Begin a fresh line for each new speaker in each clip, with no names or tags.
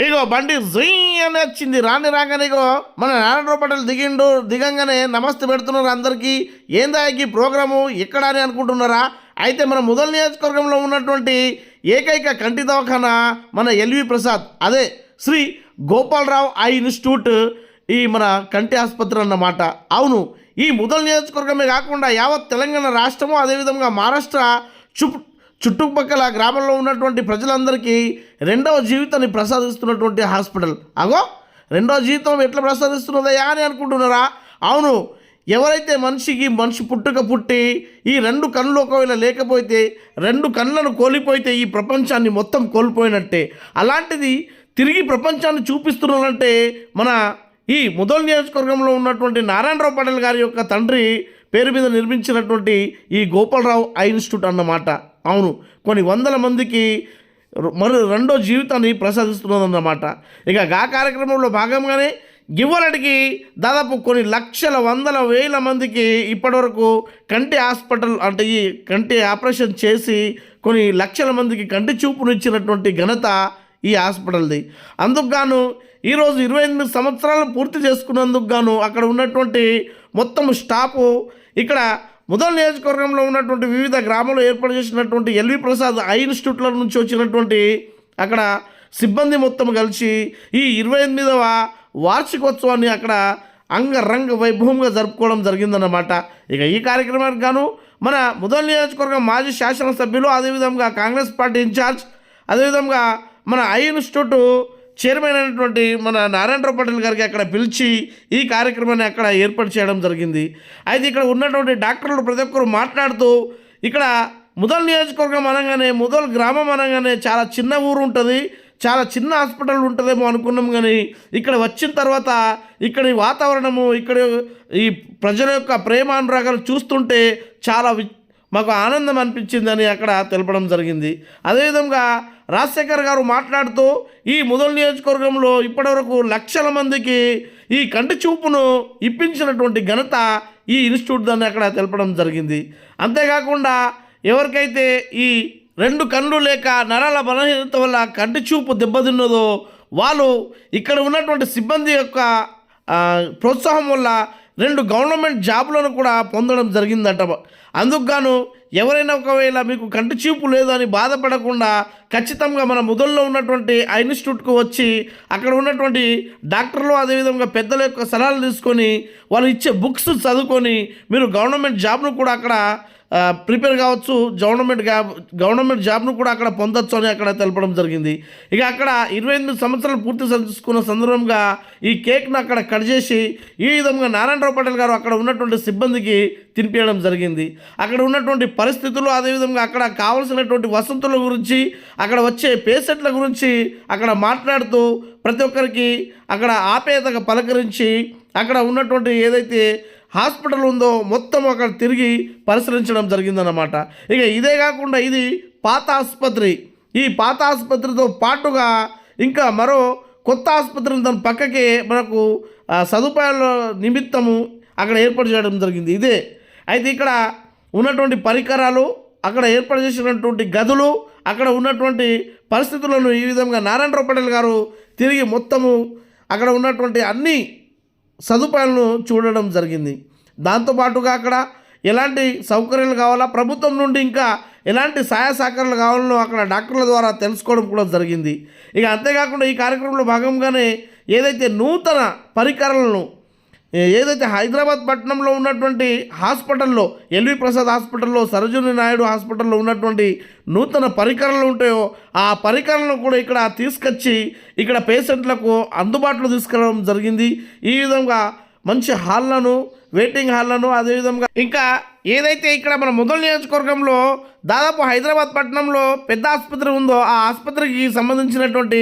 ఇగో బండి జీ అని వచ్చింది. రాని రాగానే ఇగో. మన నారాయణ పటేల్ దిగిండు దిగంగానే నమస్తే పెడుతున్నారు అందరికీ. ఏందా ఈ ప్రోగ్రాము? ఎక్కడ అని అనుకుంటున్నారా? అయితే మన ముదల్ నియోజకవర్గంలో ఉన్నటువంటి ఏకైక కంటి దవాఖానా మన ఎల్వి ప్రసాద్. అదే శ్రీ గోపాలరావు ఐ ఇన్స్టిట్యూట్ ఈ మన కంటి ఆసుపత్రి అన్నమాట. అవును ఈ ముదల్ నియోజకవర్గమే కాకుండా యావత్ తెలంగాణ రాష్ట్రము అదేవిధంగా మహారాష్ట్ర చుప్ చుట్టుపక్కల గ్రామంలో ఉన్నటువంటి ప్రజలందరికీ రెండవ జీవితాన్ని ప్రసాదిస్తున్నటువంటి హాస్పిటల్. అగో రెండవ జీవితం ఎట్లా ప్రసాదిస్తున్నదయా అని అనుకుంటున్నారా? అవును ఎవరైతే మనిషికి మనిషి పుట్టుక పుట్టి ఈ రెండు కళ్ళు ఒకవేళ లేకపోతే రెండు కళ్ళను కోల్పోయితే ఈ ప్రపంచాన్ని మొత్తం కోల్పోయినట్టే. అలాంటిది తిరిగి ప్రపంచాన్ని చూపిస్తున్నారంటే మన ఈ ముదల్ నియోజకవర్గంలో ఉన్నటువంటి నారాయణరావు పటేల్ గారి యొక్క తండ్రి పేరు మీద నిర్మించినటువంటి ఈ గోపాలరావు ఐ ఇన్స్టిట్యూట్ అన్నమాట. అవును. కొన్ని వందల మందికి మరో మరి రెండో జీవితాన్ని ప్రసాదిస్తున్నదన్నమాట. ఇక గా కార్యక్రమంలో భాగంగానే గివ్వలటికి దాదాపు కొన్ని లక్షల వందల వేల మందికి ఇప్పటివరకు కంటి హాస్పిటల్ అంటే ఈ కంటి ఆపరేషన్ చేసి కొన్ని లక్షల మందికి కంటి చూపునిచ్చినటువంటి ఘనత ఈ హాస్పిటల్ది. అందుకు గాను ఈరోజు ఇరవై ఎనిమిది సంవత్సరాలు పూర్తి చేసుకున్నందుకు గాను అక్కడ ఉన్నటువంటి మొత్తం స్టాఫ్ ఇక్కడ ముదల్ నియోజకవర్గంలో ఉన్నటువంటి వివిధ గ్రామాల్లో ఏర్పాటు చేసినటువంటి ఎల్వి ప్రసాద్ ఐ ఇన్స్టిట్యూట్ల నుంచి వచ్చినటువంటి అక్కడ సిబ్బంది మొత్తం కలిసి ఈ ఇరవై ఎనిమిదవ వార్షికోత్సవాన్ని అక్కడ అంగరంగ వైభవంగా జరుపుకోవడం జరిగిందన్నమాట. ఇక ఈ కార్యక్రమానికి గాను మన ముదల్ నియోజకవర్గం మాజీ శాసనసభ్యులు అదేవిధంగా కాంగ్రెస్ పార్టీ ఇన్ఛార్జ్ అదేవిధంగా మన ఐ ఇన్స్టిట్యూట్ చైర్మన్ అయినటువంటి మన నారాయణరావు పటేల్ గారికి అక్కడ పిలిచి ఈ కార్యక్రమాన్ని అక్కడ ఏర్పాటు చేయడం జరిగింది. అయితే ఇక్కడ ఉన్నటువంటి డాక్టర్లు ప్రతి ఒక్కరు మాట్లాడుతూ ఇక్కడ ముదల్ నియోజకవర్గం అనగానే ముదల్ గ్రామం అనగానే చాలా చిన్న ఊరు ఉంటుంది చాలా చిన్న హాస్పిటల్ ఉంటుందేమో అనుకున్నాం కానీ ఇక్కడ వచ్చిన తర్వాత ఇక్కడి వాతావరణము ఇక్కడ ఈ ప్రజల యొక్క ప్రేమ అనురాగాలు చూస్తుంటే చాలా మాకు ఆనందం అనిపించిందని అక్కడ తెలపడం జరిగింది. అదేవిధంగా రాజశేఖర్ గారు మాట్లాడుతూ ఈ ముదల్ నియోజకవర్గంలో ఇప్పటివరకు లక్షల మందికి ఈ కంటి చూపును ఇప్పించినటువంటి ఘనత ఈ ఇన్స్టిట్యూట్ దాన్ని అక్కడ తెలపడం జరిగింది. అంతేకాకుండా ఎవరికైతే ఈ రెండు కళ్ళు లేక నరాల బలహీనత వల్ల కంటి చూపు దెబ్బతిన్నదో వాళ్ళు ఇక్కడ ఉన్నటువంటి సిబ్బంది యొక్క ప్రోత్సాహం వల్ల రెండు గవర్నమెంట్ జాబులను కూడా పొందడం జరిగిందట. అందుకు గాను ఎవరైనా ఒకవేళ మీకు కంటి చూపు లేదని బాధపడకుండా ఖచ్చితంగా మన ముదల్లో ఉన్నటువంటి ఆ ఇన్స్టిట్యూట్కు వచ్చి అక్కడ ఉన్నటువంటి డాక్టర్లు అదేవిధంగా పెద్దల యొక్క సలహాలు తీసుకొని వాళ్ళు ఇచ్చే బుక్స్ చదువుకొని మీరు గవర్నమెంట్ జాబ్ను కూడా అక్కడ ప్రిపేర్ కావచ్చు గవర్నమెంట్ జాబ్ గవర్నమెంట్ జాబ్ను కూడా అక్కడ పొందొచ్చు అని అక్కడ తెలపడం జరిగింది. ఇక అక్కడ ఇరవై ఎనిమిది సంవత్సరాలు పూర్తి చేసుకున్న సందర్భంగా ఈ కేక్ను అక్కడ కట్ చేసి ఈ విధంగా నారాయణరావు పటేల్ గారు అక్కడ ఉన్నటువంటి సిబ్బందికి తినిపించడం జరిగింది. అక్కడ ఉన్నటువంటి పరిస్థితులు అదేవిధంగా అక్కడ కావలసినటువంటి వసతుల గురించి అక్కడ వచ్చే పేషెంట్ల గురించి అక్కడ మాట్లాడుతూ ప్రతి ఒక్కరికి అక్కడ ఆపేదగా పలకరించి అక్కడ ఉన్నటువంటి ఏదైతే హాస్పిటల్ ఉందో మొత్తం అక్కడ తిరిగి పరిశీలించడం జరిగిందన్నమాట. ఇక ఇదే కాకుండా ఇది పాత ఆసుపత్రి ఈ పాత ఆసుపత్రితో పాటుగా ఇంకా మరో కొత్త ఆసుపత్రిని దాని పక్కకే మనకు సదుపాయాల నిమిత్తము అక్కడ ఏర్పాటు చేయడం జరిగింది. ఇదే. అయితే ఇక్కడ ఉన్నటువంటి పరికరాలు అక్కడ ఏర్పాటు చేసినటువంటి గదులు అక్కడ ఉన్నటువంటి పరిస్థితులను ఈ విధంగా నారాయణరావు పటేల్ గారు తిరిగి మొత్తము అక్కడ ఉన్నటువంటి అన్ని సదుపాయాలను చూడడం జరిగింది. దాంతోపాటుగా అక్కడ ఎలాంటి సౌకర్యాలు కావాలా ప్రభుత్వం నుండి ఇంకా ఎలాంటి సహాయ సహకారాలు కావాలో అక్కడ డాక్టర్ల ద్వారా తెలుసుకోవడం కూడా జరిగింది. ఇక అంతేకాకుండా ఈ కార్యక్రమంలో భాగంగానే ఏదైతే నూతన పరికరాలను ఏదైతే హైదరాబాద్ పట్టణంలో ఉన్నటువంటి హాస్పిటల్లో ఎల్వి ప్రసాద్ హాస్పిటల్లో సరోజిని నాయుడు హాస్పిటల్లో ఉన్నటువంటి నూతన పరికరాలు ఉంటాయో ఆ పరికరాలను కూడా ఇక్కడ తీసుకొచ్చి ఇక్కడ పేషెంట్లకు అందుబాటులో తీసుకురావడం జరిగింది. ఈ విధంగా మంచి హాల్లను వెయిటింగ్ హాల్లను అదేవిధంగా ఇంకా ఏదైతే ఇక్కడ మన మొదలు నియోజకవర్గంలో దాదాపు హైదరాబాద్ పట్టణంలో పెద్ద ఆసుపత్రి ఉందో ఆ ఆసుపత్రికి సంబంధించినటువంటి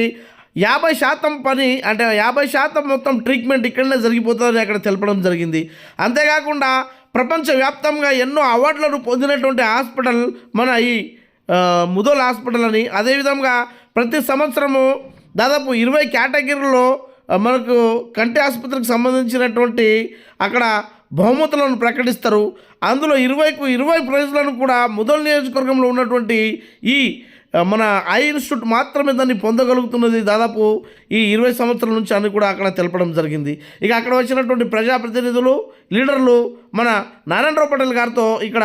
యాభై శాతం పని అంటే యాభై శాతం మొత్తం ట్రీట్మెంట్ ఇక్కడనే జరిగిపోతుందని అక్కడ తెలపడం జరిగింది. అంతేకాకుండా ప్రపంచవ్యాప్తంగా ఎన్నో అవార్డులను పొందినటువంటి హాస్పిటల్ మన ఈ ముదోల్ హాస్పిటల్ అని. అదేవిధంగా ప్రతి సంవత్సరము దాదాపు ఇరవై కేటగిరీలో మనకు కంటి ఆసుపత్రికి సంబంధించినటువంటి అక్కడ బహుమతులను ప్రకటిస్తారు. అందులో ఇరవైకు ఇరవై ప్రైజులను కూడా ముదల్ నియోజకవర్గంలో ఉన్నటువంటి ఈ మన ఐ ఇన్స్టిట్యూట్ మాత్రమే దాన్ని పొందగలుగుతున్నది దాదాపు ఈ ఇరవై సంవత్సరాల నుంచి అని కూడా అక్కడ తెలపడం జరిగింది. ఇక అక్కడ వచ్చినటువంటి ప్రజాప్రతినిధులు లీడర్లు మన నారాయణరావు పటేల్ గారితో ఇక్కడ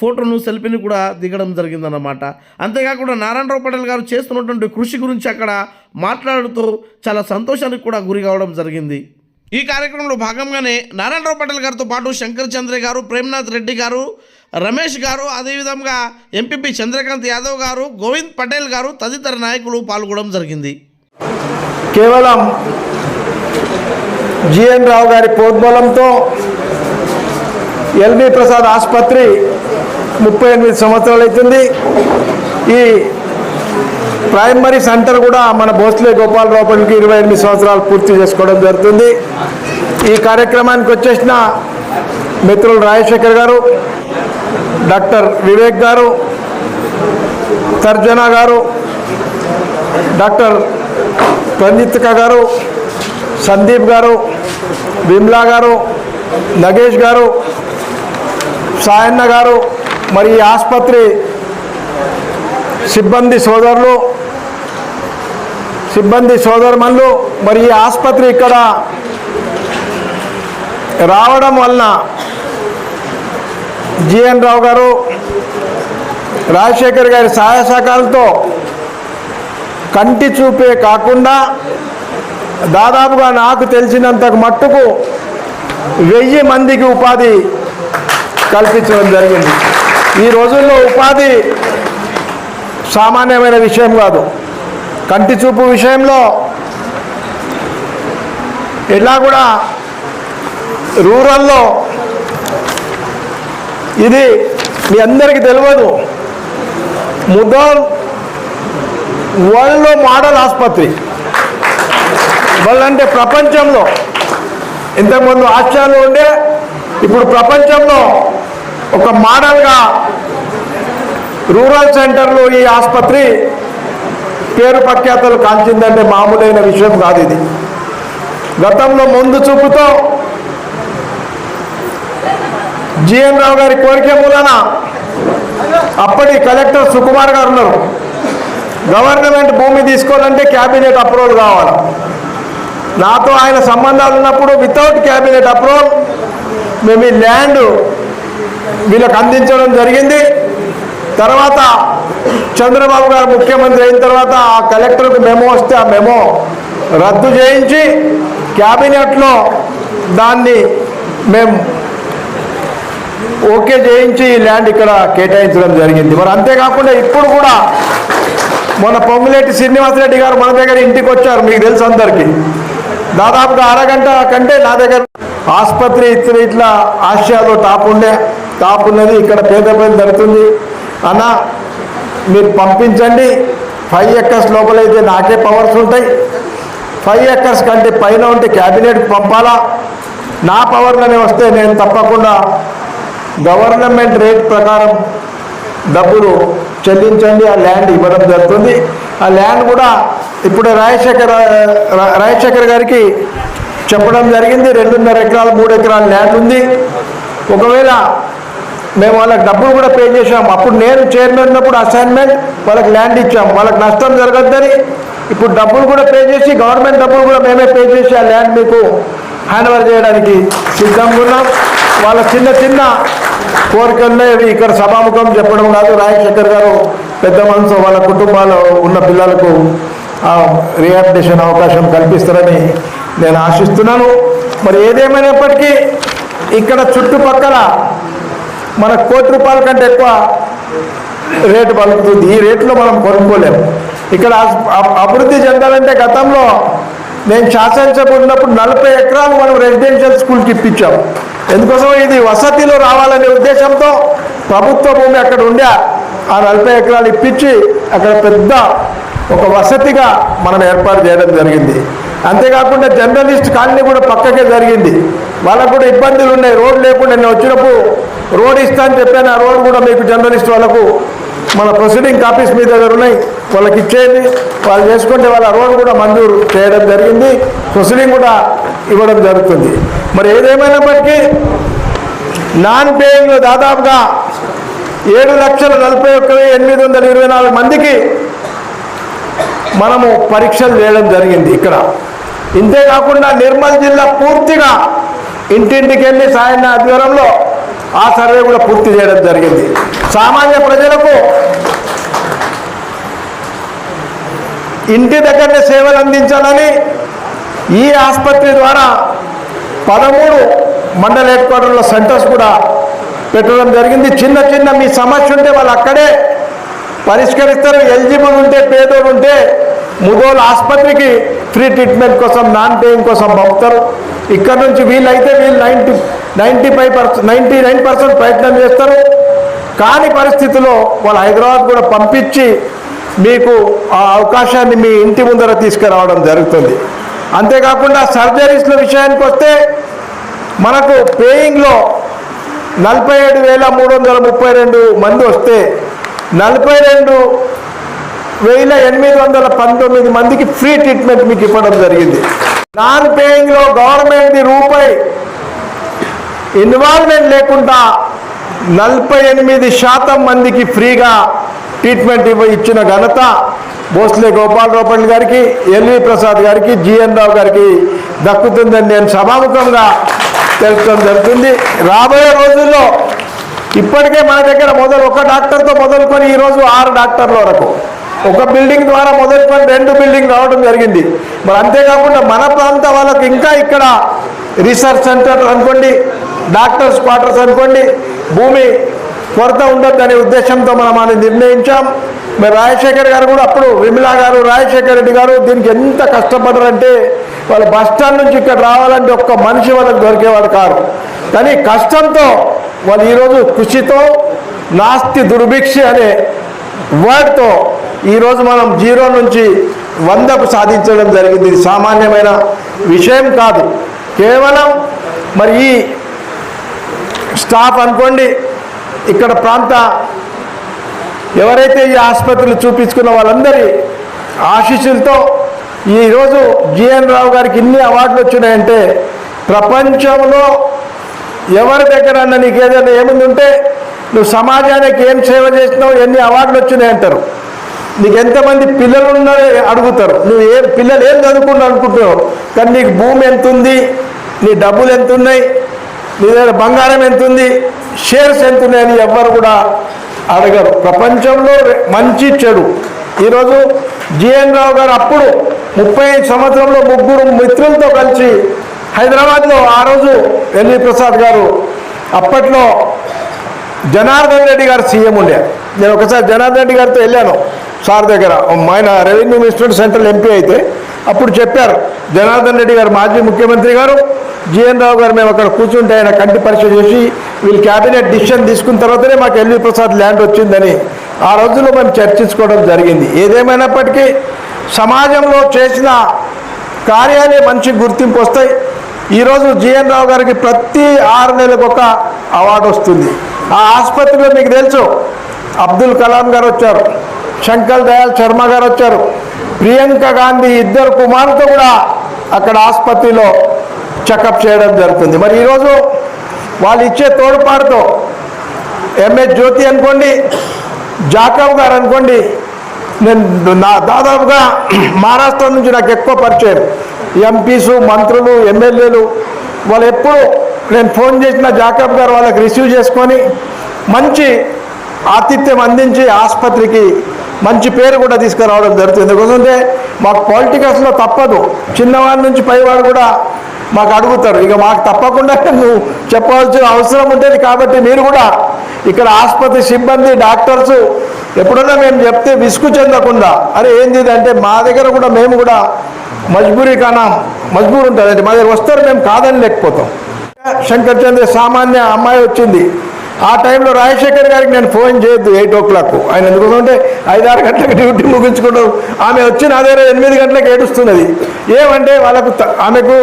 ఫోటోను సెల్ఫీని కూడా దిగడం జరిగిందన్నమాట. అంతేకాకుండా నారాయణరావు పటేల్ గారు చేస్తున్నటువంటి కృషి గురించి అక్కడ మాట్లాడుతూ చాలా సంతోషానికి కూడా గురి కావడం జరిగింది. ఈ కార్యక్రమంలో భాగంగానే నారాయణరావు పటేల్ గారితో పాటు శంకర్ చంద్ర గారు ప్రేమ్నాథ్ రెడ్డి గారు రమేష్ గారు అదేవిధంగా ఎంపీపీ చంద్రకాంత్ యాదవ్ గారు గోవింద్ పటేల్ గారు తదితర నాయకులు పాల్గొనడం జరిగింది.
కేవలం జిఎన్ రావు గారి పోద్బలంతో ఎల్బి ప్రసాద్ ఆసుపత్రి ముప్పై ఎనిమిది సంవత్సరాలు అవుతుంది. ఈ ప్రైమరీ సెంటర్ కూడా మన భోస్లే గోపాలరావు ఇరవై ఎనిమిది సంవత్సరాలు పూర్తి చేసుకోవడం జరుగుతుంది. ఈ కార్యక్రమానికి వచ్చేసిన మిత్రులు రాజశేఖర్ గారు డాక్టర్ వివేక్ గారు తర్జనా గారు డాక్టర్ రంజిత్క గారు సందీప్ గారు విమ్లా గారు నగేష్ గారు సాయన్న గారు మరి ఈ ఆసుపత్రి సిబ్బంది సోదరులు సిబ్బంది సోదరుమన్లు మరి ఈ ఆసుపత్రి ఇక్కడ రావడం వలన జిఎన్ రావు గారు రాజశేఖర్ గారి సహాయ సహకారాలతో కంటి చూపే కాకుండా దాదాపుగా నాకు తెలిసినంత మట్టుకు వెయ్యి మందికి ఉపాధి కల్పించడం జరిగింది. ఈ రోజుల్లో ఉపాధి సామాన్యమైన విషయం కాదు. కంటి చూపు విషయంలో ఇలా కూడా రూరల్లో ఇది మీ అందరికీ తెలియదు ముదోల్ వరల్డ్లో మోడల్ ఆసుపత్రి. వరల్డ్ అంటే ప్రపంచంలో. ఇంతకుముందు ఆస్ట్రేలియాలో ఉండే ఇప్పుడు ప్రపంచంలో ఒక మోడల్గా రూరల్ సెంటర్లో ఈ ఆసుపత్రి పేరు ప్రఖ్యాతలు కాల్చిందంటే మామూలైన విషయం కాదు ఇది. గతంలో ముందు చూపుతో జిఎన్ రావు గారి కోరిక మూలాన అప్పటి కలెక్టర్ సుకుమార్ గారు ఉన్నారు. గవర్నమెంట్ భూమి తీసుకోవాలంటే క్యాబినెట్ అప్రూవల్ కావాలి. నాతో ఆయన సంబంధాలు ఉన్నప్పుడు వితౌట్ క్యాబినెట్ అప్రూవల్ మేము ఈ ల్యాండ్ వీళ్ళకి అందించడం జరిగింది. తర్వాత చంద్రబాబు గారు ముఖ్యమంత్రి అయిన తర్వాత ఆ కలెక్టర్కు మెమో వస్తే ఆ మెమో రద్దు చేయించి క్యాబినెట్లో దాన్ని మేము ఓకే చేయించి ఈ ల్యాండ్ ఇక్కడ కేటాయించడం జరిగింది. మరి అంతేకాకుండా ఇప్పుడు కూడా మొన్న పొంగులేటి శ్రీనివాసరెడ్డి గారు మన దగ్గర ఇంటికి వచ్చారు మీకు తెలుసు అందరికీ. దాదాపుగా అరగంట కంటే నా దగ్గర ఆసుపత్రి ఇతర ఇట్లా ఆసియాలో టాప్ ఉండే టాప్ ఉన్నది ఇక్కడ పేద పేద జరుగుతుంది. అన్న మీరు పంపించండి. ఫైవ్ ఎక్కర్స్ లోపలైతే నాకే పవర్స్ ఉంటాయి. ఫైవ్ ఎక్కర్స్ కంటే పైన ఉంటే క్యాబినెట్కి పంపాలా? నా పవర్లోనే వస్తే నేను తప్పకుండా గవర్నమెంట్ రేట్ ప్రకారం డబ్బులు చెల్లించండి ఆ ల్యాండ్ ఇవ్వడం జరుగుతుంది. ఆ ల్యాండ్ కూడా ఇప్పుడే రాజశేఖర్ రాజశేఖర్ గారికి చెప్పడం జరిగింది. రెండున్నర ఎకరాలు మూడు ఎకరాల ల్యాండ్ ఉంది. ఒకవేళ మేము వాళ్ళకి డబ్బులు కూడా పే చేసాం అప్పుడు నేను చైర్మన్ ఉన్నప్పుడు అసైన్మెంట్ వాళ్ళకి ల్యాండ్ ఇచ్చాం. వాళ్ళకి నష్టం జరగద్దని ఇప్పుడు డబ్బులు కూడా పే చేసి గవర్నమెంట్ డబ్బులు కూడా మేమే పే చేసి ఆ ల్యాండ్ మీకు హ్యాండ్ ఓవర్ చేయడానికి సిద్ధంగా ఉన్నాం. వాళ్ళ చిన్న చిన్న కోరికల్లో ఇక్కడ సభాముఖం చెప్పడం కాదు. రాజశేఖర్ గారు పెద్ద మనసు వాళ్ళ కుటుంబాలు ఉన్న పిల్లలకు రియాక్టేషన్ అవకాశం కల్పిస్తారని నేను ఆశిస్తున్నాను. మరి ఏదేమైనప్పటికీ ఇక్కడ చుట్టుపక్కల మన కోటి రూపాయల కంటే ఎక్కువ రేటు పలుకుతుంది. ఈ రేట్లో మనం కొనుక్కోలేము. ఇక్కడ అభివృద్ధి చెందాలంటే గతంలో నేను శాసనసభ ఉన్నప్పుడు నలభై ఎకరాలు మనం రెసిడెన్షియల్ స్కూల్కి ఇప్పించాం. ఎందుకోసం ఇది వసతిలో రావాలనే ఉద్దేశంతో ప్రభుత్వ భూమి అక్కడ ఉండే ఆ నలభై ఎకరాలు ఇప్పించి అక్కడ పెద్ద ఒక వసతిగా మనం ఏర్పాటు చేయడం జరిగింది. అంతేకాకుండా జర్నలిస్ట్ కాలనీ కూడా పక్కకే జరిగింది. వాళ్ళకు కూడా ఇబ్బందులు ఉన్నాయి. రోడ్ లేకుండా నేను వచ్చినప్పుడు రోడ్ ఇస్తా అని చెప్పాను. ఆ రోడ్ కూడా మీకు జర్నలిస్ట్ వాళ్ళకు మన ప్రొసీడింగ్ కాపీస్ మీ దగ్గర ఉన్నాయి. వాళ్ళకి ఇచ్చేయండి. వాళ్ళు చేసుకుంటే వాళ్ళ రోడ్ కూడా మంజూరు చేయడం జరిగింది. ప్రొసీడింగ్ కూడా ఇవ్వడం జరుగుతుంది. మరి ఏదేమైనప్పటికీ నాన్ పేయింగ్ దాదాపుగా ఏడు లక్షల నలభై ఒక్క ఎనిమిది వందల ఇరవై నాలుగు మందికి మనము పరీక్షలు చేయడం జరిగింది ఇక్కడ. ఇంతేకాకుండా నిర్మల్ జిల్లా పూర్తిగా ఇంటింటికి వెళ్ళి సాయన్న ఆధ్వర్యంలో ఆ సర్వే కూడా పూర్తి చేయడం జరిగింది. సామాన్య ప్రజలకు ఇంటి దగ్గరనే సేవలు అందించాలని ఈ ఆసుపత్రి ద్వారా పదమూడు మండల హెడ్ క్వార్టర్లో సెంటర్స్ కూడా పెట్టడం జరిగింది. చిన్న చిన్న మీ సమస్య ఉంటే వాళ్ళు అక్కడే పరిష్కరిస్తారు. ఎలిజిబుల్ ఉంటే పేదోడు ఉంటే ముదోలు ఆసుపత్రికి ఫ్రీ ట్రీట్మెంట్ కోసం నాన్ పేయింగ్ కోసం పంపుతారు. ఇక్కడ నుంచి వీళ్ళైతే వీళ్ళు ninety ninety five percent ninety nine percent ప్రయత్నం చేస్తారు. కాని పరిస్థితిలో వాళ్ళు హైదరాబాద్ కూడా పంపించి మీకు ఆ అవకాశాన్ని మీ ఇంటి ముందర తీసుకురావడం జరుగుతుంది. అంతేకాకుండా సర్జరీస్ల విషయానికి వస్తే మనకు పేయింగ్లో నలభై ఏడు వేల మూడు వందల ముప్పై రెండు మంది వస్తే నలభై రెండు వేల ఎనిమిది వందల పంతొమ్మిది మందికి ఫ్రీ ట్రీట్మెంట్ మీకు ఇవ్వడం జరిగింది. నాన్ పేయింగ్లో గవర్నమెంట్ రూపాయి ఇన్వాల్వ్మెంట్ లేకుండా నలభై ఎనిమిది శాతం మందికి ఫ్రీగా ట్రీట్మెంట్ ఇవ్వ ఇచ్చిన ఘనత భోస్లే గోపాలరావు గారికి ఎల్వి ప్రసాద్ గారికి జిఎన్ రావు గారికి దక్కుతుందని నేను సభాముఖంగా తెలుసుకోవడం జరుగుతుంది. రాబోయే రోజుల్లో ఇప్పటికే మన దగ్గర మొదలు ఒక డాక్టర్తో మొదలుకొని ఈరోజు ఆరు డాక్టర్ల వరకు ఒక బిల్డింగ్ ద్వారా మొదలుకొని రెండు బిల్డింగ్ రావడం జరిగింది. మరి అంతేకాకుండా మన ప్రాంత వాళ్ళకు ఇంకా ఇక్కడ రీసెర్చ్ సెంటర్ అనుకోండి డాక్టర్స్ క్వార్టర్స్ అనుకోండి భూమి కొరత ఉండొద్దనే ఉద్దేశంతో మనం అని నిర్ణయించాం. మరి రాజశేఖర్ గారు కూడా అప్పుడు విమలా గారు రాజశేఖర్ రెడ్డి గారు దీనికి ఎంత కష్టపడ్డారంటే వాళ్ళు బస్ స్టాండ్ నుంచి ఇక్కడ రావాలంటే ఒక్క మనిషి వాళ్ళకి దొరికేవాడు కారు. కానీ కష్టంతో వాళ్ళు ఈరోజు కృషితో నాస్తి దుర్భిక్ష అనే వర్డ్తో ఈరోజు మనం జీరో నుంచి వందకు సాధించడం జరిగింది. ఇది సామాన్యమైన విషయం కాదు. కేవలం మరి ఈ స్టాఫ్ అనుకోండి ఇక్కడ ప్రాంత ఎవరైతే ఈ ఆసుపత్రులు చూపించుకున్న వాళ్ళందరి ఆశీస్సులతో ఈరోజు జిఎన్ రావు గారికి ఇన్ని అవార్డులు వచ్చినాయంటే ప్రపంచంలో ఎవరి దగ్గర అన్న నీకు ఏదైనా ఏముంది ఉంటే నువ్వు సమాజానికి ఏం సేవ చేసినావు ఎన్ని అవార్డులు వచ్చినాయి అంటారు. నీకు ఎంతమంది పిల్లలు ఉన్నారో అడుగుతారు. నువ్వు ఏ పిల్లలు ఏం చదువుకున్నావు అనుకుంటున్నావు? కానీ నీకు భూమి ఎంత ఉంది నీ డబ్బులు ఎంత ఉన్నాయి నీ దగ్గర బంగారం ఎంత ఉంది షేర్స్ ఎంత ఉన్నాయని ఎవ్వరు కూడా అడగరు. ప్రపంచంలో మంచి చెడు. ఈరోజు జిఎన్ రావు గారు అప్పుడు ముప్పై ఐదు సంవత్సరంలో ముగ్గురు మిత్రులతో కలిసి హైదరాబాద్లో ఆ రోజు ఎల్వి ప్రసాద్ గారు అప్పట్లో జనార్దన్ రెడ్డి గారు సీఎం ఉండే. నేను ఒకసారి జనార్దన్ రెడ్డి గారితో వెళ్ళాను. సార్ దగ్గర. ఆయన రెవెన్యూ మినిస్టర్ సెంట్రల్ ఎంపీ అయితే అప్పుడు చెప్పారు. జనార్దన్ రెడ్డి గారు మాజీ ముఖ్యమంత్రి గారు జిఎన్ రావు గారు మేము అక్కడ కూర్చుంటే ఆయన కంటి పరీక్ష చేసి వీళ్ళు క్యాబినెట్ డిసిషన్ తీసుకున్న తర్వాతనే మాకు ఎల్వి ప్రసాద్ ల్యాండ్ వచ్చిందని ఆ రోజుల్లో మనం చర్చించుకోవడం జరిగింది. ఏదేమైనప్పటికీ సమాజంలో చేసిన కార్యాలే మంచి గుర్తింపు వస్తాయి. ఈరోజు జిఎన్ రావు గారికి ప్రతి ఆరు నెలలకు ఒక అవార్డు వస్తుంది. ఆ ఆసుపత్రిలో మీకు తెలుసు అబ్దుల్ కలాం గారు వచ్చారు. శంకర్ దయాల్ శర్మ గారు వచ్చారు. ప్రియాంక గాంధీ ఇద్దరు కుమారులతో కూడా అక్కడ ఆసుపత్రిలో చెకప్ చేయడం జరుగుతుంది. మరి ఈరోజు వాళ్ళు ఇచ్చే తోడ్పాటుతో ఎంఎస్ జ్యోతి అనుకోండి జాకబ్ గారు అనుకోండి నేను నా దాదాపుగా మహారాష్ట్ర నుంచి నాకు ఎక్కువ పరిచయం. ఎంపీసు మంత్రులు ఎమ్మెల్యేలు వాళ్ళు ఎప్పుడు నేను ఫోన్ చేసిన జాకబ్ గారు వాళ్ళకి రిసీవ్ చేసుకొని మంచి ఆతిథ్యం అందించి ఆసుపత్రికి మంచి పేరు కూడా తీసుకురావడం జరుగుతుంది. ఎందుకంటే మాకు పాలిటికల్స్లో తప్పదు. చిన్నవాడి నుంచి పైవాడు కూడా మాకు అడుగుతారు. ఇక మాకు తప్పకుండా నువ్వు చెప్పవలసిన అవసరం ఉంటుంది కాబట్టి మీరు కూడా ఇక్కడ ఆసుపత్రి సిబ్బంది డాక్టర్స్ ఎప్పుడన్నా మేము చెప్తే విసుగు చెందకుండా అరే ఏంది అంటే మా దగ్గర కూడా మేము కూడా మజ్బూరీ కానా మజ్బూర్ ఉంటుంది అంటే మా దగ్గర వస్తారు మేము కాదని లేకపోతాం. శంకర్ చంద్ర సామాన్య అమ్మాయి వచ్చింది. ఆ టైంలో రాజశేఖర్ గారికి నేను ఫోన్ చేయొద్దు ఎయిట్ ఓ క్లాక్ ఆయన ఎందుకంటే ఐదారు గంటలకు డ్యూటీ ముగించుకుంటాం. ఆమె వచ్చి నా దగ్గర ఎనిమిది గంటలకు ఏడుస్తున్నది. ఏమంటే వాళ్ళకు ఆమెకు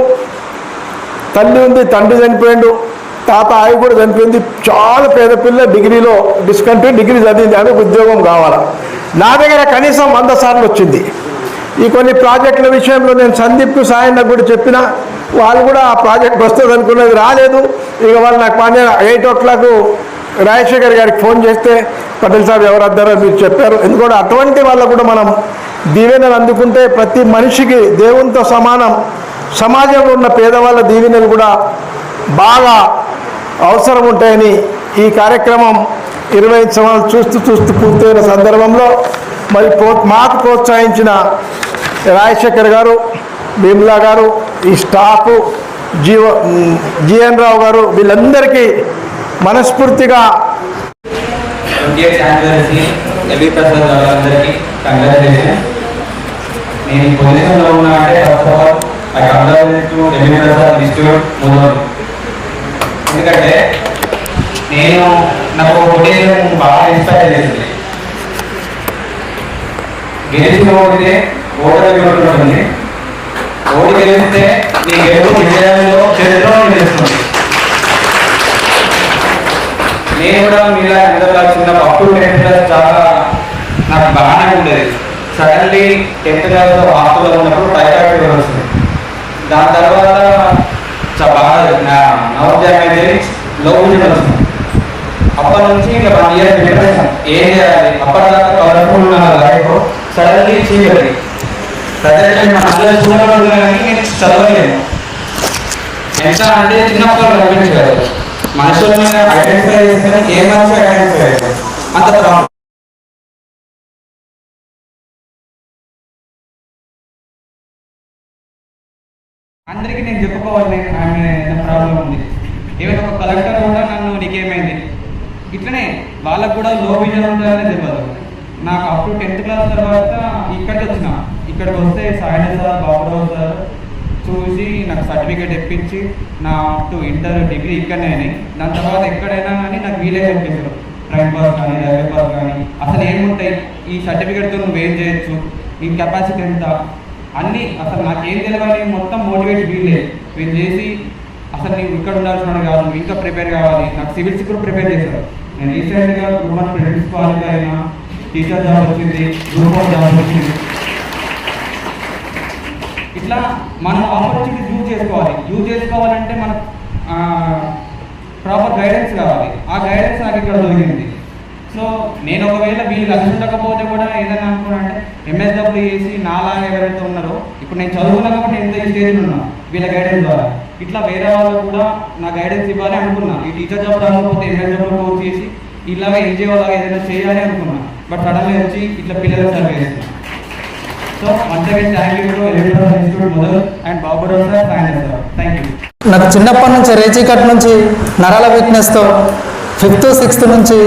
తల్లి ఉంది తండ్రి చనిపోయిండు తాత ఆవి కూడా చనిపోయింది. చాలా పేద పిల్ల డిగ్రీలో డిస్కంటిన్యూ డిగ్రీ చదివింది. ఆమెకు ఉద్యోగం కావాలా? నా దగ్గర కనీసం వంద సార్లు వచ్చింది. ఈ కొన్ని ప్రాజెక్టుల విషయంలో నేను సందీప్కు సాయన్న కూడా చెప్పిన. వాళ్ళు కూడా ఆ ప్రాజెక్ట్ వస్తుంది అనుకున్నది రాలేదు. ఇక వాళ్ళు నాకు పని ఎయిట్ ఓ క్లాక్ రాజశేఖర్ గారికి ఫోన్ చేస్తే పటేల్ సాబ్ ఎవరు అద్దారో మీరు చెప్పారు. ఎందుకంటే అటువంటి వాళ్ళకు కూడా మనం దీవెనలు అందుకుంటే ప్రతి మనిషికి దేవునితో సమానం. సమాజంలో ఉన్న పేదవాళ్ళ దీవెనలు కూడా బాగా అవసరం ఉంటాయని ఈ కార్యక్రమం ఇరవై ఐదు సంవత్సరాలు చూస్తూ చూస్తూ పూర్తయిన సందర్భంలో మరి ప్రో మాకు ప్రోత్సహించిన రాజశేఖర్ గారు భీమ్లా గారు ఈ స్టాఫ్ జీవ జిఎన్ రావు గారు వీళ్ళందరికీ మనస్ఫూర్తిగా
నేను పొజిషన్లో ఉన్నా అంటే first of all I congratulate to LV Prasad institute ఎందుకంటే నేను నాకు ఒక పొజిషన్ బాగా ఇన్స్పైర్ చేసింది. గెలిచిన ఓడితే ఓటమి ఉంటుంది. ఓటు గెలిస్తే నీ గెలుపు విజయాలలో చరిత్ర నిలుస్తుంది నేను కూడా మీలా హైదరాబాద్ చిన్నప్పుడు అప్పుడు టెన్త్ క్లాస్ చాలా నాకు బాగానే ఉండేది. సడన్లీ టెన్త్ క్లాస్ హాస్టల్లో ఉన్నప్పుడు టైఫాయిడ్ ఫీవర్ వస్తుంది. దాని తర్వాత బాగా నా నవోదయం అయితే లో విజన్ వస్తుంది. అప్పటి నుంచి ఇంకా వన్ ఇయర్ డిప్రెషన్ ఏం చేయాలి? అప్పటిదాకా కలర్ఫుల్ ఉన్న లైఫ్ సడన్లీ చీకటి ప్రజెంట్ మన అందరూ చూడగలరు కానీ నేను చదవలేను. ఎంత అంటే చిన్నప్పుడు కనిపించారు మనుషులను ఐడెంటిఫై చేస్తేనే ఏ మనిషి ఐడెంటిఫై అంత ప్రాబ్లం అందరికీ నేను చెప్పుకోవాలి ఆమె నా ప్రాబ్లం ఉంది. ఈవెన్ ఒక కలెక్టర్ కూడా నన్ను నీకేమైంది ఇట్లనే వాళ్ళకు కూడా లో విజన్ ఉంటుందనే తెలియదు నాకు అప్పుడు టెన్త్ క్లాస్ తర్వాత ఇక్కడికి వచ్చిన. ఇక్కడికి వస్తే సాయిన సార్ బాబురావు సార్ చూసి నాకు సర్టిఫికేట్ ఇప్పించి నా టు ఇంటర్ డిగ్రీ ఇక్కడనే అయినాయి దాని తర్వాత ఎక్కడైనా కానీ నాకు వీలే కనిపిస్తారు ట్రైన్ పాస్ కానీ రైల్వే పాస్ కానీ. అసలు ఏముంటాయి? ఈ సర్టిఫికేట్తో నువ్వు ఏం చేయొచ్చు? నీ కెపాసిటీ ఎంత? అన్నీ అసలు నాకేం తెలియని మొత్తం మోటివేట్ వీళ్ళే. వీళ్ళు చేసి అసలు నీకు ఇక్కడ ఉండాల్సిన కాదు నువ్వు ఇంకా ప్రిపేర్ కావాలి. నాకు సివిల్స్ కూడా ప్రిపేర్ చేశారు. నేను రీసెంట్గా గ్రూప్ వన్ ప్రిన్సిపాల్గా అయినా టీచర్ జాబ్ వచ్చింది గ్రూప్ వన్ జాబ్ వచ్చింది. ఇట్లా మనం ఆపర్చునిటీ యూజ్ చేసుకోవాలి. యూజ్ చేసుకోవాలంటే మన ప్రాపర్ గైడెన్స్ కావాలి. ఆ గైడెన్స్ నాకు ఇక్కడ దొరికింది. సో నేను ఒకవేళ వీళ్ళు కలిసి ఉండకపోతే కూడా ఏదైనా అనుకున్నానంటే ఎంఎస్డబ్ల్యూ చేసి నాలాగా ఎవరైతే ఉన్నారో ఇప్పుడు నేను చదువుకున్నా కాబట్టి ఎంత ఈ స్టేజ్లో ఉన్నా వీళ్ళ గైడెన్స్ ద్వారా. ఇట్లా వేరే వాళ్ళు కూడా నా గైడెన్స్ ఇవ్వాలి అనుకున్నా. ఈ టీచర్ జాబ్ రాకపోతే ఎంఎస్డబ్ల్యూ కోర్స్ చేసి ఇలాగ ఎన్జిఓ లాగా ఏదైనా చేయాలి అనుకున్నా. బట్ సడన్గా వచ్చి ఇట్లా పిల్లలు సర్వే చేస్తున్నాను so once again thank you institute మొదలు and Baburao sir thank you
నాకు చిన్నప్పటి నుంచి రేచీకట్ నుంచి నరాల వీక్నెస్తో ఫిఫ్త్ సిక్స్త్ నుంచి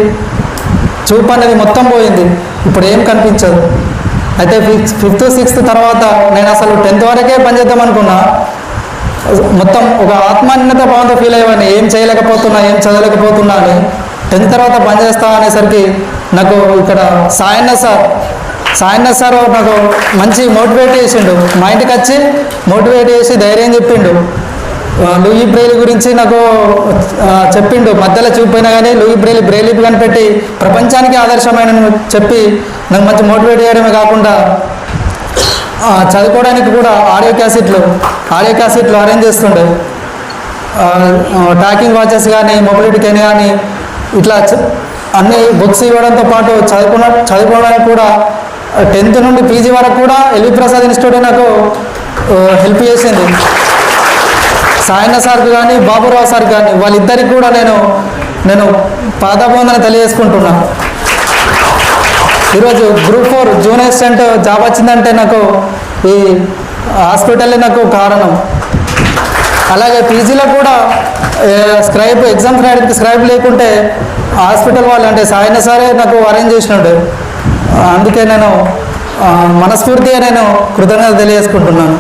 చూపు అనేది మొత్తం పోయింది. ఇప్పుడు ఏం కనిపించదు. అయితే ఫిఫ్త్ ఫిఫ్త్ సిక్స్త్ తర్వాత నేను అసలు టెన్త్ వరకే పనిచేద్దాం అనుకున్నా. మొత్తం ఒక ఆత్మాన్యత భావంతో ఫీల్ అయ్యేవాడిని. ఏం చేయలేకపోతున్నా ఏం చదవలేకపోతున్నా అని. టెన్త్ తర్వాత పనిచేస్తా అనేసరికి నాకు ఇక్కడ సాయన్న సార్ సాయన్న సార్ నాకు మంచి మోటివేట్ చేసిండు. మా ఇంటికి వచ్చి మోటివేట్ చేసి ధైర్యం చెప్పిండు. లూయి బ్రెయిల్ గురించి నాకు చెప్పిండు. మధ్యలో చూపిపోయినా కానీ లూయి బ్రెయిల్ బ్రెయిలీ కనిపెట్టి ప్రపంచానికి ఆదర్శమైన చెప్పి నాకు మంచి మోటివేట్ చేయడమే కాకుండా చదువుకోవడానికి కూడా ఆడియో క్యాసెట్లు ఆడియో క్యాసెట్లు అరేంజ్ చేస్తుండే. టాకింగ్ వాచెస్ కానీ మొబిలిటీ కానీ కానీ ఇట్లా అన్ని బుక్స్ ఇవ్వడంతో పాటు చదువుకున్న చదువుకోవడానికి కూడా టెన్త్ నుండి పీజీ వరకు కూడా ఎల్వి ప్రసాద్ ఇన్స్టిట్యూట్ నాకు హెల్ప్ చేసింది. సాయన్న సార్కి కానీ బాబురావు సార్ కానీ వాళ్ళిద్దరికి కూడా నేను నేను పాదాబంధన తెలియజేసుకుంటున్నా. ఈరోజు group four junior assistant job వచ్చిందంటే నాకు ఈ హాస్పిటలే నాకు కారణం. అలాగే పీజీలో కూడా స్క్రైబ్ ఎగ్జామ్స్ రాయడానికి స్క్రైబ్ లేకుంటే హాస్పిటల్ వాళ్ళు అంటే సాయన సారే నాకు అరేంజ్ చేసినాడు. అందుకే నేను మనస్ఫూర్తిగా నేను కృతజ్ఞత తెలియజేసుకుంటున్నాను.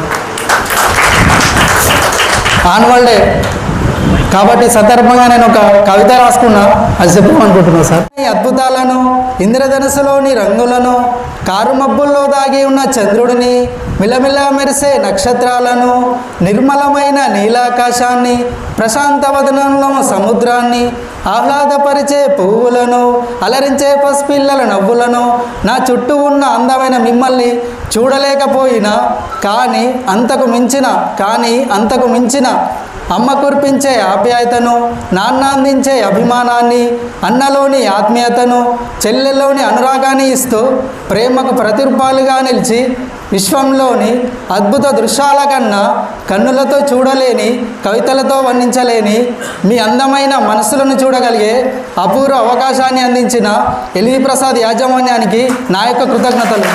ఆన్యువల్ డే కాబట్టి సందర్భంగా నేను ఒక కవిత రాసుకున్నా. అది చెప్పమనుకుంటున్నాను సార్. ఈ అద్భుతాలను ఇంద్రధనుసులోని రంగులను కారు మబ్బుల్లో దాగి ఉన్న చంద్రుడిని మిలమిల మెరిసే నక్షత్రాలను నిర్మలమైన నీలాకాశాన్ని ప్రశాంత వదనంలో సముద్రాన్ని ఆహ్లాదపరిచే పువ్వులను అలరించే పసిపిల్లల నవ్వులను నా చుట్టూ ఉన్న అందమైన మిమ్మల్ని చూడలేకపోయినా కానీ అంతకు మించిన కానీ అంతకు మించిన అమ్మ కురిపించే ఆప్యాయతను నాన్న అందించే అభిమానాన్ని అన్నలోని ఆత్మీయతను చెల్లెల్లోని అనురాగాన్ని ఇస్తూ ప్రేమకు ప్రతిరూపాలుగా నిలిచి విశ్వంలోని అద్భుత దృశ్యాల కన్నా కన్నులతో చూడలేని కవితలతో వర్ణించలేని మీ అందమైన మనసులను చూడగలిగే అపూర్వ అవకాశాన్ని అందించిన ఎల్వి ప్రసాద్ యాజమాన్యానికి నా యొక్క కృతజ్ఞతలు.